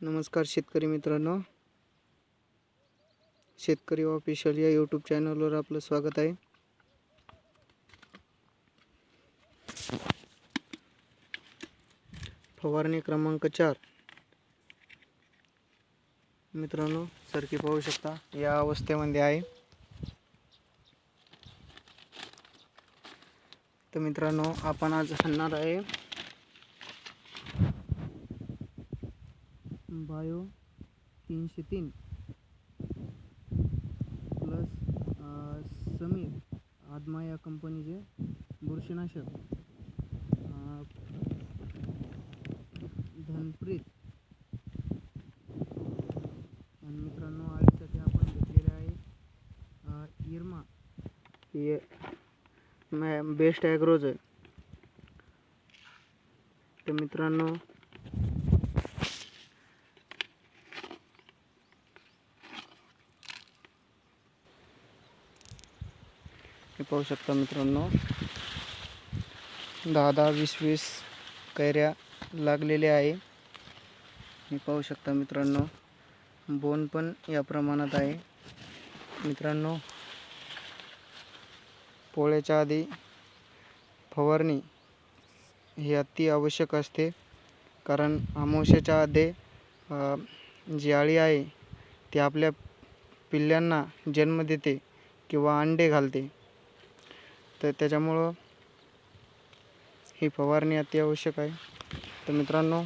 नमस्कार शेतकरी मित्रांनो. शेतकरी ऑफिशियल या यूट्यूब चॅनलवर आपलं स्वागत आहे. फवारणी क्रमांक चार. मित्रांनो सरकी पाहू शकता या अवस्थेमध्ये आहे. तर मित्रांनो आपण आज आणणार आहे बायो तीनशे तीन प्लस समीर आदमा या कंपनीचे बुरशीनाशक. धनप्रीत. आणि मित्रांनो आळीसाठी आपण घेतलेले आहे इरमा. हे मॅ बेस्ट ॲग्रोज आहे तर मित्रांनो हे पाहू शकता मित्रांनो. दहा दहा वीस वीस कैऱ्या लागलेल्या आहे. हे पाहू शकता मित्रांनो बोन पण या प्रमाणात आहे. मित्रांनो पोळ्याच्या आधी फवारणी ही अति आवश्यक असते. कारण अमावश्याच्या आधी जी अळी आहे ती आपल्या पिल्लांना जन्म देते किंवा अंडे घालते. तर त्याच्यामुळं ही फवारणी अति आवश्यक आहे. तर मित्रांनो